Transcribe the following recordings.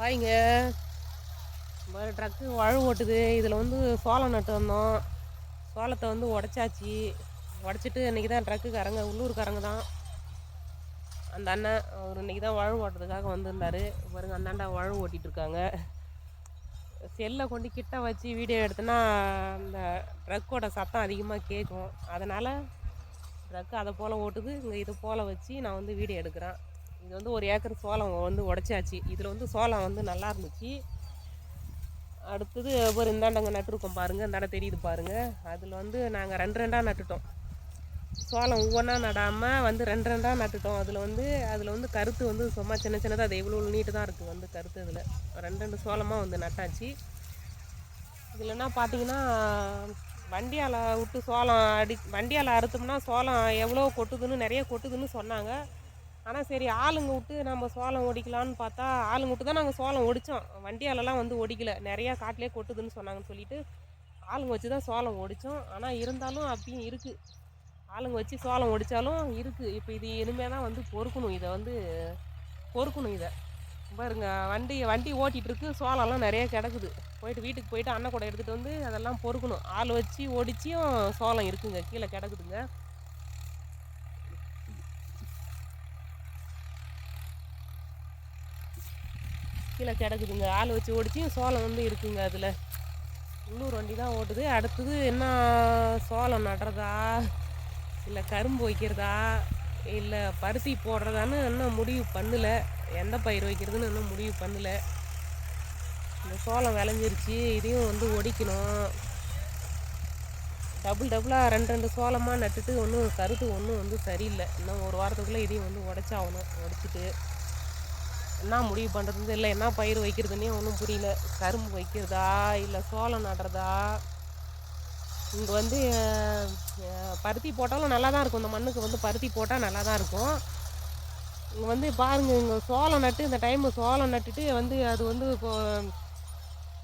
ஹாய்ங்க. ஒரு ட்ரக்கு வழு ஓட்டுது. இதில் வந்து சோளம் நட்டு வந்தோம். சோளத்தை வந்து உடச்சாச்சு. உடச்சிட்டு இன்றைக்கி தான் ட்ரக்குக்காரங்க உள்ளூர்காரங்க தான். அந்த அண்ணன் அவர் இன்றைக்கி தான் வழு ஓட்டுறதுக்காக வந்திருந்தார். பாருங்க அந்தாண்டா வழு ஓட்டிகிட்டு இருக்காங்க. செல்லை கொண்டு கிட்ட வச்சு வீடியோ எடுத்தோன்னா அந்த ட்ரக்கோட சத்தம் அதிகமாக கேட்கும். அதனால் ட்ரக்கு அதை போல் ஓட்டுது. இங்கே இது போல் வச்சு நான் வந்து வீடியோ எடுக்கிறேன். இது வந்து ஒரு ஏக்கர் சோளம் வந்து உடச்சாச்சு. இதில் வந்து சோளம் வந்து நல்லா இருந்துச்சு. அடுத்தது ஒரு இந்தாண்டங்க நட்டுருக்கோம் பாருங்கள் இந்தாண்ட தெரியுது பாருங்கள் அதில் வந்து நாங்கள் ரெண்டு ரெண்டாக நட்டுட்டோம். சோளம் ஒவ்வொன்றா நடாமல் வந்து ரெண்டு ரெண்டாக நட்டுட்டோம். அதில் வந்து அதில் வந்து கருத்து வந்து சும்மா சின்ன சின்னதாக அது எவ்வளோ நீட்டு தான் இருக்குது வந்து கருத்து இதில். ரெண்டு ரெண்டு சோளமாக வந்து நட்டாச்சு. இதுலன்னா பார்த்தீங்கன்னா வண்டியால் விட்டு சோளம் அடி வண்டியால் அறுத்தோம்னா சோளம் எவ்வளோ கொட்டுதுன்னு நிறைய கொட்டுதுன்னு சொன்னாங்க. ஆனால் சரி ஆளுங்க விட்டு நம்ம சோளம் ஒடிக்கலான்னு பார்த்தா ஆளுங்க விட்டு தான் நாங்கள் சோளம் ஒடித்தோம் வண்டியாலலாம் வந்து ஒடிக்கல. நிறையா காட்டிலே கொட்டுதுன்னு சொன்னாங்கன்னு சொல்லிட்டு ஆளுங்க வச்சு தான் சோளம் ஒடித்தோம் ஆனால் இருந்தாலும் அப்பயும் இருக்குது ஆளுங்க வச்சு சோளம் ஒடித்தாலும் இருக்குது இப்போ இது இனிமேல் தான் வந்து பொறுக்கணும். இதை வந்து பொறுக்கணும் இதை. பாருங்க வண்டி வண்டி ஓட்டிகிட்ருக்கு. சோளம்லாம் நிறைய கிடக்குது. போயிட்டு வீட்டுக்கு போயிட்டு அண்ணன் கூட எடுத்துகிட்டு வந்து அதெல்லாம் பொறுக்கணும். ஆள் வச்சு ஒடிச்சியும் சோளம் இருக்குங்க. கீழே கிடக்குதுங்க. கீழே கிடக்குதுங்க. ஆள் வச்சு ஓடிச்சியும் சோளம் வந்து இருக்குங்க அதில். உள்ளூர் வண்டி தான் ஓட்டுது. அடுத்தது என்ன சோளம் நடுறதா? இல்லை கரும்பு வைக்கிறதா? இல்லை பருத்தி போடுறதான்னு இன்னும் முடிவு பண்ணல. எந்த பயிர் வைக்கிறதுன்னு இன்னும் முடிவு பண்ணல. இந்த சோளம் விளைஞ்சிருச்சு. இதையும் வந்து ஒடிக்கணும். டபுள் டபுளாக ரெண்டு ரெண்டு சோளமாக நட்டுட்டு ஒன்றும் கருத்து ஒன்றும் வந்து சரியில்லை. இன்னும் ஒரு வாரத்துக்குள்ளே இதையும் வந்து உடச்சாகணும் உடச்சிட்டு என்ன முடிவு பண்ணுறது இல்லை என்ன பயிர் வைக்கிறதுனே ஒன்றும் புரியல. கரும்பு வைக்கிறதா? இல்லை சோளம் நடுறதா? இங்கே வந்து பருத்தி போட்டாலும் நல்லா தான் இருக்கும். இந்த மண்ணுக்கு வந்து பருத்தி போட்டால் நல்லா தான் இருக்கும். இங்கே வந்து பாருங்கள் இங்கே சோளம் நட்டு இந்த டைமு சோளம் நட்டுட்டு வந்து அது வந்து இப்போ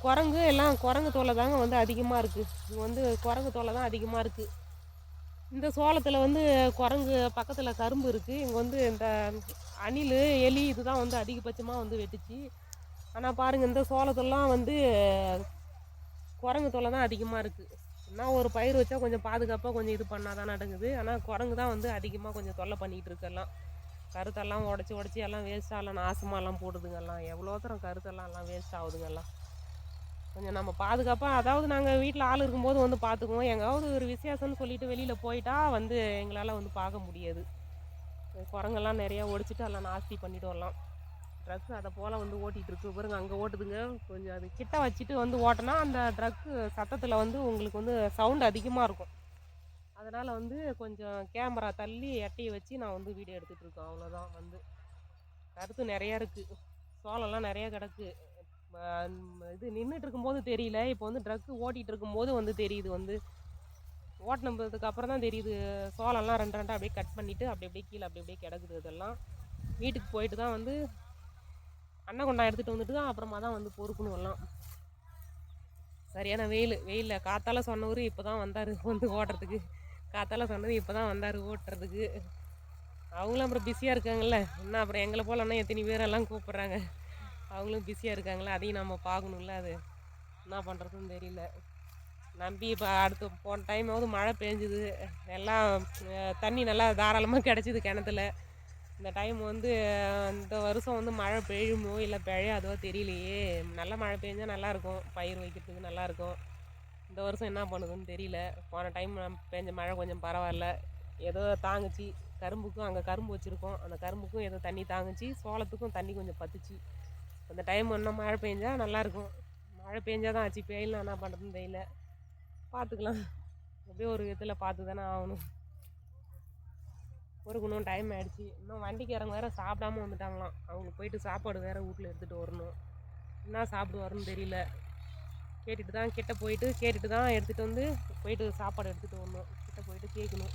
குரங்கு எல்லாம் குரங்கு தோலை தாங்க வந்து அதிகமாக இருக்குது இங்கே வந்து குரங்கு தோலை தான் அதிகமாக இருக்குது இந்த சோளத்தில் வந்து குரங்கு பக்கத்தில் கரும்பு இருக்குது இங்கே வந்து இந்த அணில் எலி இதுதான் வந்து அதிகபட்சமாக வந்து வெட்டுச்சு. ஆனால் பாருங்கள் இந்த சோளத்தெல்லாம் வந்து குரங்கு தொல்லை தான் அதிகமாக இருக்குது என்ன ஒரு பயிர் வச்சா கொஞ்சம் பாதுகாப்பாக கொஞ்சம் இது பண்ணால் தான் நடக்குது. ஆனால் குரங்கு தான் வந்து அதிகமாக கொஞ்சம் தொல்லை பண்ணிகிட்டு இருக்கெல்லாம் கருத்தெல்லாம் உடச்சி உடச்சி எல்லாம் வேஸ்ட்டாக எல்லாம் நாசமாலாம் போடுதுங்கெல்லாம் எவ்வளோ தூரம் கருத்தெல்லாம் எல்லாம் வேஸ்ட் ஆகுதுங்கெல்லாம் கொஞ்சம் நம்ம பாதுகாப்பாக அதாவது நாங்கள் வீட்டில் ஆள் இருக்கும்போது வந்து பார்த்துக்குவோம் எங்காவது ஒரு விசேஷம்னு சொல்லிட்டு வெளியில் போயிட்டா வந்து எங்களால் வந்து பார்க்க முடியாது. குரங்கெல்லாம் நிறையா ஒடிச்சிட்டு எல்லாம் நாஸ்தி பண்ணிட்டு வரலாம் ட்ரக்கு அதை போல் வந்து ஓட்டிகிட்ருக்கு பாருங்க அங்கே ஓட்டுதுங்க. கொஞ்சம் அது கிட்ட வச்சுட்டு வந்து ஓட்டினா அந்த ட்ரக்கு சத்தத்தில் வந்து உங்களுக்கு வந்து சவுண்ட் அதிகமாக இருக்கும். அதனால் வந்து கொஞ்சம் கேமரா தள்ளி எட்டையை வச்சு நான் வந்து வீடியோ எடுத்துகிட்டுருக்கேன் அவ்வளோதான் வந்து. கருத்து நிறையா இருக்குது சோளம்லாம் நிறையா கிடக்கு. இது நின்றுட்டு இருக்கும்போது தெரியல. இப்போ வந்து ட்ரக்கு ஓட்டிகிட்டு இருக்கும்போது வந்து தெரியுது வந்து. ஓட்டினதுக்கு அப்புறம் தான் தெரியுது. சோளம்லாம் ரெண்டு ரெண்டாக அப்படியே கட் பண்ணிவிட்டு அப்படி அப்படியே கீழே அப்படி அப்படியே கிடக்குது இதெல்லாம். வீட்டுக்கு போயிட்டு தான் வந்து அண்ணன் கொண்டா எடுத்துகிட்டு வந்துட்டு தான் அப்புறமா தான் வந்து பொறுக்கணும் எல்லாம். சரியான வெயில் வெயிலில் காத்தால சொன்னவர் இப்போ தான் வந்தார் வந்து ஓட்டுறதுக்கு. காத்தால சொன்னது இப்போ தான் வந்தார் ஓட்டுறதுக்கு. அவங்களும் அப்புறம் பிஸியாக இருக்காங்கல்ல. என்ன அப்புறம் எங்களை போல் இன்னும் எத்தனை பேரெல்லாம் கூப்பிட்றாங்க. அவங்களும் பிஸியாக இருக்காங்களே? அதையும் நம்ம பார்க்கணும்ல அது. என்ன பண்ணுறதுன்னு தெரியல. நம்பி இப்போ அடுத்து போன டைமாவது மழை பெஞ்சுது. எல்லாம் தண்ணி நல்லா தாராளமாக கிடச்சிது கிணத்துல. இந்த டைம் வந்து இந்த வருஷம் வந்து மழை பெய்யுமோ இல்லை பெழையாதோ தெரியலையே. நல்ல மழை பெஞ்சால் நல்லாயிருக்கும் பயிர் வைக்கிறதுக்கு நல்லாயிருக்கும் இந்த வருஷம் என்ன பண்ணுதுன்னு தெரியல. போன டைம் பெஞ்ச மழை கொஞ்சம் பரவாயில்ல. ஏதோ தாங்குச்சு. கரும்புக்கும் அங்கே கரும்பு வச்சுருக்கோம். அந்த கரும்புக்கும் ஏதோ தண்ணி தாங்குச்சு. சோளத்துக்கும் தண்ணி கொஞ்சம் பத்துச்சு. அந்த டைம் இன்னும் மழை பெஞ்சால் நல்லாயிருக்கும் மழை பெஞ்சால் தான் ஆச்சு பெய்யலாம் என்ன பண்ணுறதுன்னு தெரியல. பார்த்துக்கலாம் எப்படியோ ஒரு விதத்தில் பார்த்து தானே ஆகணும் பொறுக்கணும் டைம் ஆகிடுச்சு இன்னும் வண்டிக்காரங்க வேறு சாப்பிடாம வந்துட்டாங்களாம். அவங்களுக்கு போயிட்டு சாப்பாடு வேறு வீட்டில் எடுத்துகிட்டு வரணும். என்ன சாப்பிடுவாருன்னு தெரியல. கேட்டுட்டு தான் கிட்ட போயிட்டு கேட்டுட்டு தான் எடுத்துகிட்டு வந்து போயிட்டு சாப்பாடு எடுத்துகிட்டு வரணும். கிட்ட போயிட்டு கேட்கணும்.